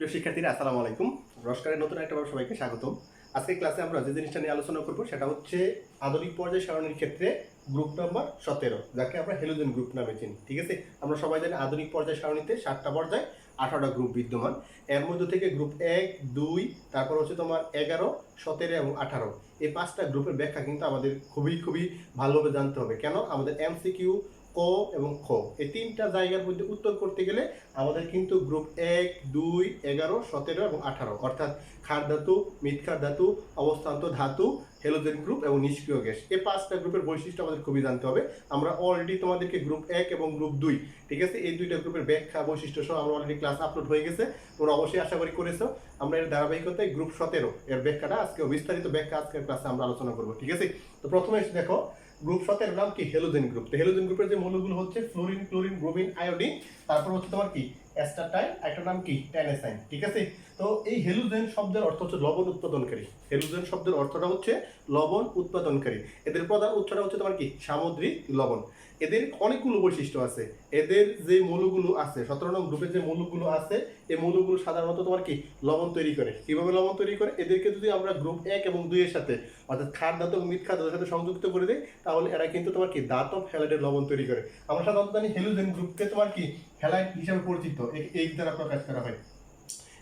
প্রিয় শিক্ষার্থীরা, আসসালামু আলাইকুম। রস্কারের নতুন একটা সবাইকে স্বাগতম। আজকে ক্লাসে আমরা যে জিনিসটা নিয়ে আলোচনা করব, সেটা হচ্ছে আধুনিক পর্যায় সারণীর ক্ষেত্রে গ্রুপ নাম্বার সতেরো, যাকে আমরা হেলোজেন গ্রুপ নামে চিনি, ঠিক আছে? আমরা সবাই জানি আধুনিক পর্যায় সারণীতে সাতটা পর্যায়ে আঠারোটা গ্রুপ বিদ্যমান। এর মধ্যে থেকে গ্রুপ এক, দুই, তারপর হচ্ছে তোমার এগারো, সতেরো এবং আঠারো। এই পাঁচটা গ্রুপের ব্যাখ্যা কিন্তু আমাদের খুবই খুবই ভালোভাবে জানতে হবে। কেন? আমাদের এমসিকিউ ক এবং খ। এই তিনটা জায়গার মধ্যে উত্তর করতে গেলে আমাদের কিন্তু গ্রুপ এক, দুই, এগারো, সতেরো এবং আঠারো। অর্থাৎ ক্ষার ধাতু মিথক্ষার ধাতু অবস্থান্ত ধাতু হেলোজেন গ্রুপ এবং নিষ্ক্রিয় গ্যাস। এই পাঁচটা গ্রুপের বৈশিষ্ট্য আমাদের খুবই জানতে হবে। আমরা অলরেডি তোমাদেরকে গ্রুপ এক এবং গ্রুপ দুই, ঠিক আছে? এই দুইটা গ্রুপের ব্যাখ্যা, বৈশিষ্ট্য সহ আমরা অলরেডি ক্লাস আপলোড হয়ে গেছে। তোমরা অবশ্যই আশা করি করেছ। আমরা এর ধারাবাহিকতায় গ্রুপ সতেরো এর ব্যাখ্যাটা আজকে বিস্তারিত ব্যাখ্যা আজকের ক্লাসে আমরা আলোচনা করব, ঠিক আছে? তো প্রথমে দেখো গ্রুপ সতেরো নাম কি? হেলোজেন গ্রুপ তো হেলোজেন গ্রুপের যে মৌলগুলো হচ্ছে ফ্লোরিন ক্লোরিন ব্রোমিন আয়োডিন তারপর হচ্ছে তোমার কি? অ্যাস্টাটাইন একটা নাম কি? ট্যানেসাইন ঠিক আছে? তো এই হেলুজেন শব্দের অর্থ হচ্ছে লবণ উৎপাদনকারী। হেলুজেন শব্দের অর্থটা হচ্ছে লবণ উৎপাদনকারী। এদের প্রধান উৎসটা হচ্ছে তোমার কি? সামুদ্রিক লবণ। এদের অনেকগুলো বৈশিষ্ট্য আছে। এদের যে মৌলগুলো আছে, সতেরো নং গ্রুপের যে মৌলগুলো আছে, এই মৌলগুলো সাধারণত তোমার কি? লবণ তৈরি করে। কীভাবে লবণ তৈরি করে? এদেরকে যদি আমরা গ্রুপ এক এবং দুইয়ের সাথে, অর্থাৎ খার ধাতু এবং মিথ খাদ্যের সাথে সংযুক্ত করে দিই, তাহলে এরা কিন্তু তোমার কি? দাঁতব হ্যালাইডের লবণ তৈরি করে। আমরা সাধারণত জানি হেলুজেন গ্রুপকে তোমার কি? হ্যালাইড হিসাবে পরিচিত, এ- এই দ্বারা প্রকাশ করা হয়।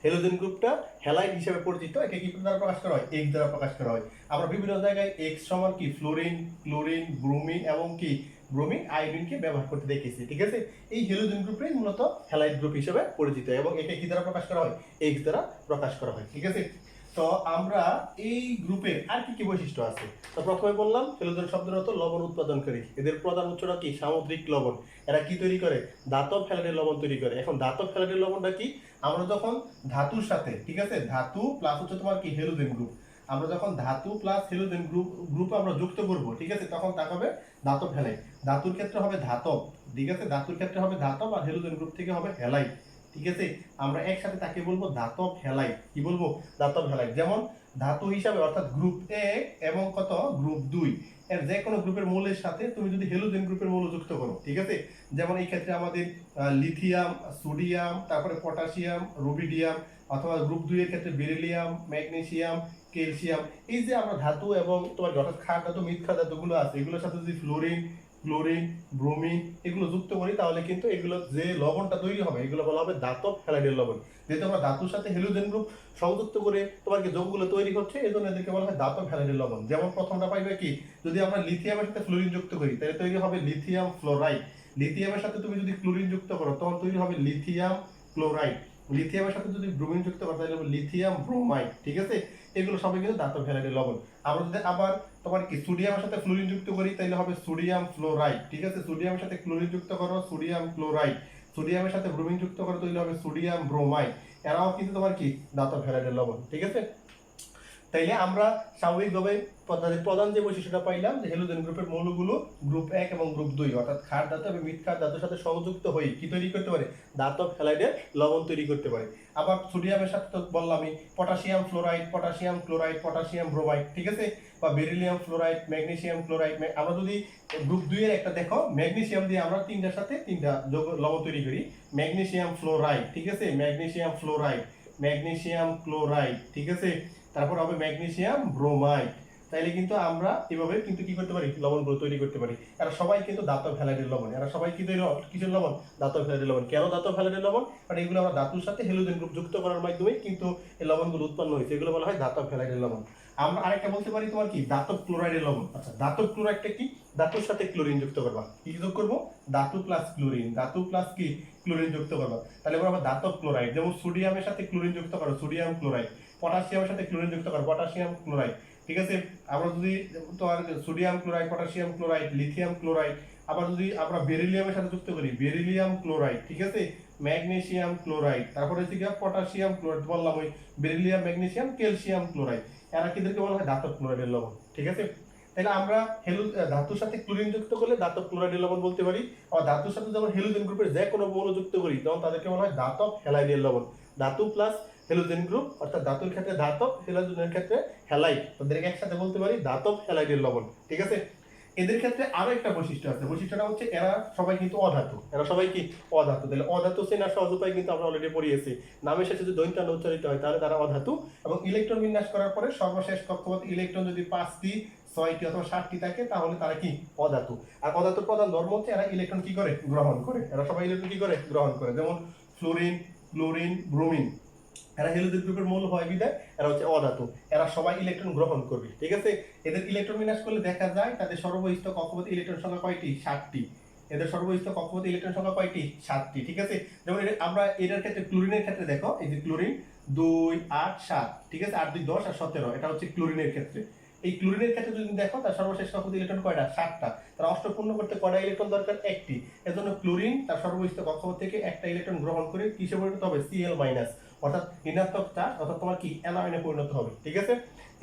হেলোজেন গ্রুপটা হ্যালাইড হিসাবে পরিচিত, একে কি দ্বারা প্রকাশ করা হয়? এক্স দ্বারা প্রকাশ করা হয়। আমরা বিভিন্ন জায়গায় এক্স সমান কি? ফ্লোরিন ক্লোরিন ব্রোমিন এবং কি? ব্রোমিন আয়োডিনকে ব্যবহার করতে দেখেছি, ঠিক আছে? এই হেলোজেন গ্রুপটাই মূলত হ্যালাইড গ্রুপ হিসেবে পরিচিত এবং একে কি দ্বারা প্রকাশ করা হয়? এক্স দ্বারা প্রকাশ করা হয়, ঠিক আছে? তো আমরা এই গ্রুপে আর কি কি বৈশিষ্ট্য আছে? তো প্রথমে বললাম হেলোজেন শব্দের অর্থ লবণ উৎপাদনকারী। এদের প্রধান উৎসটা কি? সামুদ্রিক লবণ। এরা কি তৈরি করে? দাতব ফ্যালাইডের লবণ তৈরি করে। এখন দাতব ফ্যালাইডের লবণটা কি? আমরা যখন ধাতুর সাথে, ঠিক আছে? ধাতু প্লাস হচ্ছে তোমার কি? হেলোজেন গ্রুপ আমরা যখন ধাতু প্লাস হেলোজেন গ্রুপ গ্রুপ আমরা যুক্ত করব, ঠিক আছে? তখন তা হবে ধাতব হ্যালাইড ধাতুর ক্ষেত্রে হবে ধাতব, ঠিক আছে? ধাতুর ক্ষেত্রে হবে ধাতব আর হেলোজেন গ্রুপ থেকে হবে হ্যালাইড ঠিক আছে? আমরা একসাথে তাকে বলব ধাতব হ্যালাইড কি বলব? ধাতব হ্যালাইড যেমন ধাতু হিসাবে, অর্থাৎ গ্রুপ এক এবং কত? গ্রুপ দুই। এর যে কোনো গ্রুপের মৌলের সাথে তুমি যদি হেলোজেন গ্রুপের মৌল যুক্ত করো, ঠিক আছে? যেমন এই ক্ষেত্রে আমাদের লিথিয়াম সোডিয়াম তারপরে পটাশিয়াম রুবিডিয়াম অথবা গ্রুপ দুই এর ক্ষেত্রে বেরিলিয়াম ম্যাগনেসিয়াম ক্যালসিয়াম এই যে আমরা ধাতু এবং তোমার অর্থাৎ ক্ষার ধাতু মিথ্যা ধাতুগুলো আছে, এগুলোর সাথে যদি ফ্লোরিন ক্লোরিন ব্রোমিন এগুলো যুক্ত করি, তাহলে কিন্তু এগুলো যে লবণটা তৈরি হবে, এগুলো বলা হবে দাতব হ্যালাইডের লবণ। যেহেতু আমরা ধাতুর সাথে হেলোজেন গ্রুপ সংযুক্ত করে তোমার কি যৌগগুলো তৈরি হচ্ছে এই জন্য এদেরকে বলা হয় দাতব হ্যালাইডের লবণ। যেমন প্রথমটা পাইবে কি, যদি আমরা লিথিয়ামের সাথে ফ্লোরিন যুক্ত করি, তাহলে তৈরি হবে লিথিয়াম ফ্লোরাইড লিথিয়ামের সাথে তুমি যদি ক্লোরিন যুক্ত করো, তখন তৈরি হবে লিথিয়াম ক্লোরাইড লিথিয়ামের সাথে যদি ব্রোমিন যুক্ত করো, তাহলে লিথিয়াম ব্রোমাইড ঠিক আছে? এগুলো সবই কিন্তু ধাতব হ্যালাইডের লবণ। আমরা যদি আবার তোমার কি সোডিয়ামের সাথে ফ্লোরিন যুক্ত করি তাহলে হবে সোডিয়াম ফ্লোরাইড, ঠিক আছে? সোডিয়ামের সাথে ক্লোরিন যুক্ত করো, সোডিয়াম ক্লোরাইড সোডিয়ামের সাথে ব্রোমিন যুক্ত করো তাহলে হবে সোডিয়াম ব্রোমাইড। এরাও কিন্তু তোমার কি দাতব হ্যালাইডের লবণ, ঠিক আছে? তাইলে আমরা স্বাভাবিকভাবে তাদের প্রধান যে বৈশিষ্ট্যটা পাইলাম যে হেলোজেন গ্রুপের মৌলগুলো গ্রুপ এক এবং গ্রুপ দুই, অর্থাৎ ক্ষার ধাতু এবং মিথ ক্ষার ধাতুর সাথে সংযুক্ত হয়ে কি তৈরি করতে পারে? দাতব হ্যালাইডের লবণ তৈরি করতে পারে। আবার সোডিয়ামের সাথে তো বললামই potassium fluoride, potassium chloride, potassium bromide, ঠিক আছে? বা বেরিলিয়াম ফ্লোরাইড, ম্যাগনেসিয়াম ক্লোরাইড আমরা যদি গ্রুপ দুই এর একটা দেখো, ম্যাগনেসিয়াম দিয়ে আমরা তিনটার সাথে তিনটা যৌগ লবণ তৈরি করি। ম্যাগনেসিয়াম ফ্লোরাইড, ঠিক আছে? ম্যাগনেসিয়াম ফ্লোরাইড, ম্যাগনেসিয়াম ক্লোরাইড, ঠিক আছে? তারপর হবে ম্যাগনেসিয়াম ব্রোমাইড। তাইলে কিন্তু আমরা এভাবে কিন্তু কি করতে পারি? লবণগুলো তৈরি করতে পারি। এরা সবাই কিন্তু দাতব হ্যালাইডের লবণ। এরা সবাই কিন্তু কিসের লবণ? দাতব হ্যালাইডের লবণ। কেন দাতব হ্যালাইডের লবণ? কারণ এগুলো আমরা ধাতুর সাথে হেলোজেন গ্রুপ যুক্ত করার মাধ্যমে কিন্তু এই লবণগুলো উৎপন্ন হয়েছে। এগুলো বলা হয় দাতব হ্যালাইডের লবণ। আমরা আরেকটা বলতে পারি তোমার কি? দাতব ক্লোরাইডের লবণ। আচ্ছা দাতব ক্লোরাইডটা কি? ধাতুর সাথে ক্লোরিন যুক্ত করবা। কি যোগ করব? ধাতু প্লাস ক্লোরিন ধাতু প্লাস কি? ক্লোরিন যুক্ত করবা। তাহলে আমরা দাতব ক্লোরাইড। যেমন সোডিয়ামের সাথে ক্লোরিন যুক্ত করো সোডিয়াম ক্লোরাইড পটাশিয়ামের সাথে ক্লোরিন যুক্ত করো পটাশিয়াম ক্লোরাইড ঠিক আছে? আমরা যদি তোমার sodium chloride potassium chloride lithium chloride আবার যদি আমরা বেরিলিয়ামের সাথে যুক্ত করি বেরিলিয়াম ক্লোরাইড ঠিক আছে? ম্যাগনেশিয়াম ক্লোরাইড তারপরে হচ্ছে গিয়ে পটাশিয়াম ক্লোরাইড বললাম ওই বেরিলিয়াম ম্যাগনেসিয়াম ক্যালসিয়াম ক্লোরাইড এরা কিদেরকে বলা হয়? ধাতব ক্লোরাইডের লবণ, ঠিক আছে? তাহলে আমরা হেলু ধাতুর সাথে ক্লোরিন যুক্ত করলে ধাতব ক্লোরাইডের লবণ বলতে পারি আর ধাতুর সাথে যখন হেলোজেন গ্রুপের যে কোনো মৌল যুক্ত করি, তখন তাদেরকে বলা হয় ধাতব হেলাইডের লবণ, ধাতু প্লাস হেলোজেন গ্রুপ অর্থাৎ ধাতুর ক্ষেত্রে ধাতব হেলোজেনের ক্ষেত্রে হ্যালাইড তাদেরকে একসাথে বলতে পারি, ধাতব হ্যালাইডের লবণ, ঠিক আছে? এদের ক্ষেত্রে আরও একটা বৈশিষ্ট্য আছে। বৈশিষ্ট্যটা হচ্ছে এরা সবাই কিন্তু অধাতু। এরা সবাই কি? অধাতু। তাহলে অধাতু চেনার সহজ উপায় কিন্তু আমরা অলরেডি পড়িয়েছি। নামের সাথে যদি দৈন্তান্ন উচ্চারিত হয়, তাহলে তারা অধাতু। এবং ইলেকট্রন বিন্যাস করার পরে সর্বশেষ কক্ষপথ ইলেকট্রন যদি পাঁচটি, ছয়টি অথবা সাতটি থাকে, তাহলে তারা কি? অধাতু। আর অধাতুর প্রধান ধর্ম হচ্ছে এরা ইলেকট্রন কি করে? গ্রহণ করে। এরা সবাই ইলেকট্রন কি করে? গ্রহণ করে। যেমন ফ্লোরিন ক্লোরিন ব্রোমিন এরা হেলোজেন গ্রুপের মূল হয় বিদায়, এরা হচ্ছে অধাতু। এরা সবাই ইলেকট্রন গ্রহণ করবে, ঠিক আছে? এদের ইলেকট্রন বিন্যাস করলে দেখা যায় তাদের সর্বহিষ্ঠ কক্ষপথে ইলেকট্রন সংখ্যা কয়টি? সাতটি। এদের সর্বহিষ্ঠ কক্ষপথে ইলেকট্রন সংখ্যা কয়টি? সাতটি, ঠিক আছে? যেমন আমরা এটার ক্ষেত্রে ক্লোরিনের ক্ষেত্রে দেখো, এই যে ক্লোরিন দুই, আট, সাত, ঠিক আছে? আট, দুই, দশ আর সতেরো, এটা হচ্ছে ক্লোরিনের ক্ষেত্রে। এই ক্লোরিনের ক্ষেত্রে যদি দেখো, তার সর্বশেষ কক্ষপথে ইলেকট্রন কয়টা? সাতটা। তার অষ্টপূর্ণ করতে কয়টা ইলেকট্রন দরকার? একটি। এজন্য ক্লোরিন তার সর্বহিষ্ঠ কক্ষপথ থেকে একটা ইলেকট্রন গ্রহণ করে কিসে পরিণত হবে? সিএল মাইনাস অর্থাৎ ঋণাত্মক চার্জ অর্থাৎ তোমার কি অ্যানায়নে পরিণত হবে, ঠিক আছে?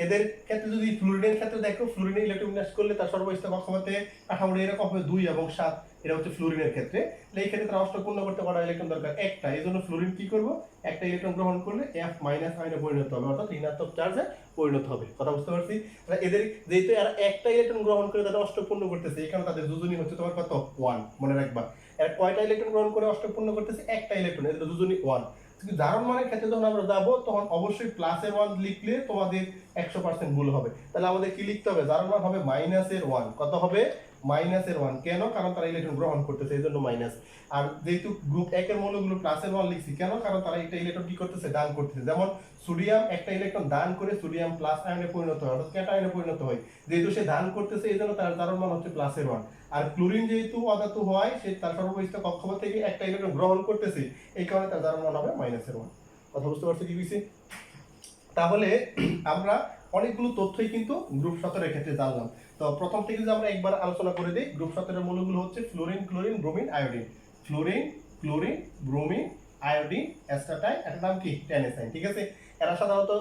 এদের ক্ষেত্রে যদি ফ্লুরিনের ক্ষেত্রে দেখো ফ্লুরিনের ইলেকট্রন বিন্যাস করলে তার সর্বহিষ্ঠ কক্ষপথে কাঠামোটা এরকম হবে দুই এবং সাত এটা হচ্ছে ফ্লুরিনের ক্ষেত্রে। এই ক্ষেত্রে তার অষ্টপূর্ণ করতে কটা ইলেকট্রন দরকার একটা, এই জন্য ফ্লুরিন কি করব? একটা ইলেকট্রন গ্রহণ করলে এফ মাইনাস আয়নে পরিণত হবে, অর্থাৎ ঋণাত্মক চার্জে পরিণত হবে, কথা বুঝতে পারছি? এদের যেহেতু এরা একটা ইলেকট্রন গ্রহণ করে তাদের অষ্টপূর্ণ করতেছে কারণে তাদের দুজনই হচ্ছে তোমার কত? ওয়ান মনে রাখবা। এর কয়টা ইলেকট্রন গ্রহণ করে অষ্টপূর্ণ করতেছে? একটা ইলেকট্রন এদের দুজনই ওয়ান কিন্তু দারুণ মানের ক্ষেত্রে যখন আমরা যাব, তখন অবশ্যই প্লাসের ওয়ান লিখলে তোমাদের একশো পার্সেন্ট ভুল হবে। তাহলে আমাদের কি লিখতে হবে? দারুণ মান হবে মাইনাসের ওয়ান কত হবে? মাইনাসের ওয়ান কেন? কারণ তারা ইলেকট্রন গ্রহণ করতেছে এই জন্য মাইনাস আর যেহেতু গ্রুপ একের মৌলগুলো প্লাসের ওয়ান লিখছি, কেন? কারণ তারা একটা ইলেকট্রন কি করতেছে? দান করতেছে। যেমন সোডিয়াম একটা ইলেকট্রন দান করে সোডিয়াম প্লাস আয়নে পরিণত হয়, অর্থাৎ ক্যাটায়নে পরিণত হয়। যেহেতু সে দান করতেছে এই জন্য তার জারণ মান হচ্ছে প্লাসের ওয়ান আর ক্লোরিন যেহেতু অধাতু হয়, সে তার সর্ববহিষ্ঠ কক্ষপথ থেকে একটা ইলেকট্রন গ্রহণ করতেছে, এই কারণে তার জারণ মান হবে মাইনাসের ওয়ান কথা বুঝতে পারছ কি তাহলে আমরা অনেকগুলো তথ্যই কিন্তু গ্রুপ সতেরোর ক্ষেত্রে জানলাম। তো প্রথম থেকে যদি আমরা একবার আলোচনা করে দিই গ্রুপ সতেরোর মূলগুলো হচ্ছে fluorine chlorine bromine iodine fluorine chlorine bromine iodine astatine একটা নাম কি? টেনেসাইন ঠিক আছে? এরা সাধারণত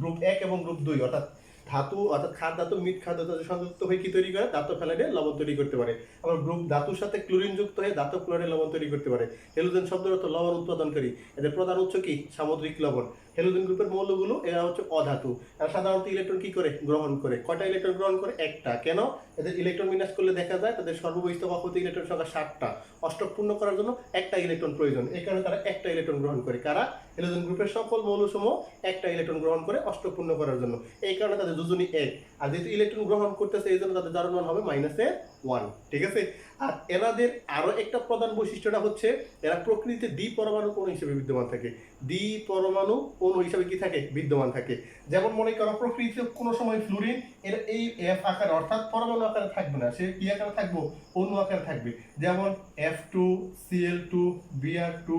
গ্রুপ এক এবং গ্রুপ দুই, অর্থাৎ ধাতু, অর্থাৎ খাদ ধাতু মিট খাদ ধাতু সংযুক্ত হয়ে কি তৈরি করে? ধাতু ফ্যালাইডে লবণ তৈরি করতে পারে। আবার গ্রুপ ধাতুর সাথে ক্লোরিন যুক্ত হয়ে ধাতু ক্লোরাইডে লবণ তৈরি করতে পারে। হেলোজেন শব্দের অর্থ লবণ উৎপাদনকারী। এদের প্রধান উৎস কি? সামুদ্রিক লবণ। হেলোজেন গ্রুপের মৌলগুলো এরা হচ্ছে অধাতু। এরা সাধারণত ইলেকট্রন কি করে? গ্রহণ করে। কয়টা ইলেকট্রন গ্রহণ করে? একটা। কেন? এদের ইলেকট্রন বিন্যাস করলে দেখা যায় তাদের সর্ববহিষ্ঠ কক্ষপথে ইলেকট্রন সংখ্যা সাতটা অষ্টক পূর্ণ করার জন্য একটা ইলেকট্রন প্রয়োজন। এই কারণে তারা একটা ইলেকট্রন গ্রহণ করে। কারা? হেলোজেন গ্রুপের সকল মৌলসমূহ একটা ইলেকট্রন গ্রহণ করে অষ্টক পূর্ণ করার জন্য। এই কারণে তাদের দুজনই এক। আর যেহেতু ইলেকট্রন গ্রহণ করতেছে, এই জন্য তাদের জারণ মান হবে মাইনাসে ওয়ান ঠিক আছে? আর এনাদের আরও একটা প্রধান বৈশিষ্ট্যটা হচ্ছে, এরা প্রকৃতিতে দ্বি পরমাণু কোন হিসেবে বিদ্যমান থাকে। দ্বি পরমাণু কোন হিসেবে কি থাকে? বিদ্যমান থাকে। যেমন মনে করো, প্রকৃতিতে কোনো সময় ফ্লুরিন এর এই এফ আকারে, অর্থাৎ পরমাণু আকারে থাকবে না, সে কি আকারে থাকব? অণু আকারে থাকবে। যেমন F two CL two BR two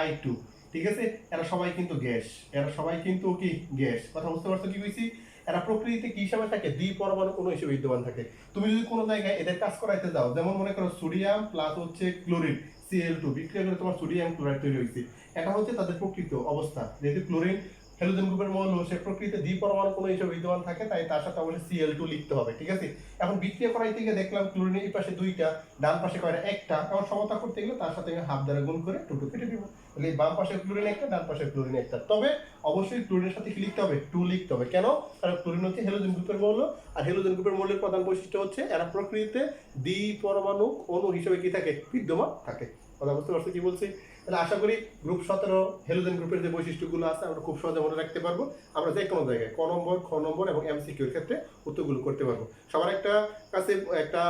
I two ঠিক আছে? এরা সবাই কিন্তু গ্যাস। এরা সবাই কিন্তু কি? গ্যাস। কথা বুঝতে পারছ কি বলছি এরা প্রকৃতিতে কি হিসাবে থাকে? দ্বি পরমাণু কোনো হিসেবে বিদ্যমান থাকে। তুমি যদি কোনো জায়গায় এদের কাজ করাইতে যাও, যেমন মনে করো সোডিয়াম প্লাস হচ্ছে ক্লোরিন সিএল টু বিক্রিয়া করে তোমার সোডিয়াম ক্লোরাইড তৈরি হয়েছে। এটা হচ্ছে তাদের প্রকৃত অবস্থা। যেহেতু ক্লোরিন হ্যালোজেন গ্রুপের মৌল সে প্রকৃতিতে দ্বি পরমাণু কোনো হিসেবে বিদ্যমান থাকে, তাই তার সাথে অবশ্যই সিএল টু লিখতে হবে, ঠিক আছে? এখন বিক্রিয়া করাইতে থেকে দেখলাম ক্লোরিনের এই পাশে দুইটা, ডান পাশে কয়টা একটা। এখন সমতা করতে গেলে তার সাথে আমি হাফ দ্বারা গুণ করে টুটু কেটে দিব তাহলে বাম পাশে ক্লোরিন একটা, ডান পাশে ক্লোরিন একটা। তবে অবশ্যই ক্লোরিনের সাথে কি লিখতে হবে? টু লিখতে হবে। কেন? কারণ ক্লোরিন হচ্ছে হেলোজেন গ্রুপের মৌল, আর হেলোজেন গ্রুপের মৌলের প্রধান বৈশিষ্ট্য হচ্ছে এরা প্রকৃতিতে দ্বি পরমাণু অণু হিসেবে কি থাকে? বিদ্যমান থাকে। কথা বুঝতে পারছ কি বলছি? তাহলে আশা করি গ্রুপ সতেরো হেলোজেন গ্রুপের যে বৈশিষ্ট্যগুলো আছে, আমরা খুব সহজে মনে রাখতে পারব। আমরা যে কোনো জায়গায় ক নম্বর, খ নম্বর এবং এমসিকিউর ক্ষেত্রে উত্তরগুলো করতে পারব। সবার একটা কাছে, একটা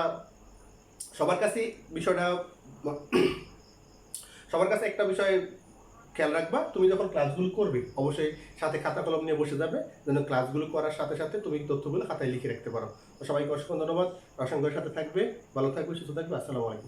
সবার কাছে বিষয়টা, সবার কাছে একটা বিষয় খেয়াল রাখবা, তুমি যখন ক্লাসগুলো করবে, অবশ্যই সাথে খাতা কলম নিয়ে বসে যাবে, যেন ক্লাসগুলো করার সাথে সাথে তুমি তথ্যগুলো খাতায় লিখে রাখতে পারো। সবাইকে অসংখ্য ধন্যবাদ রসাঙ্গের সাথে থাকবে, ভালো থাকবে, সুস্থ থাকবে, আসসালামু আলাইকুম।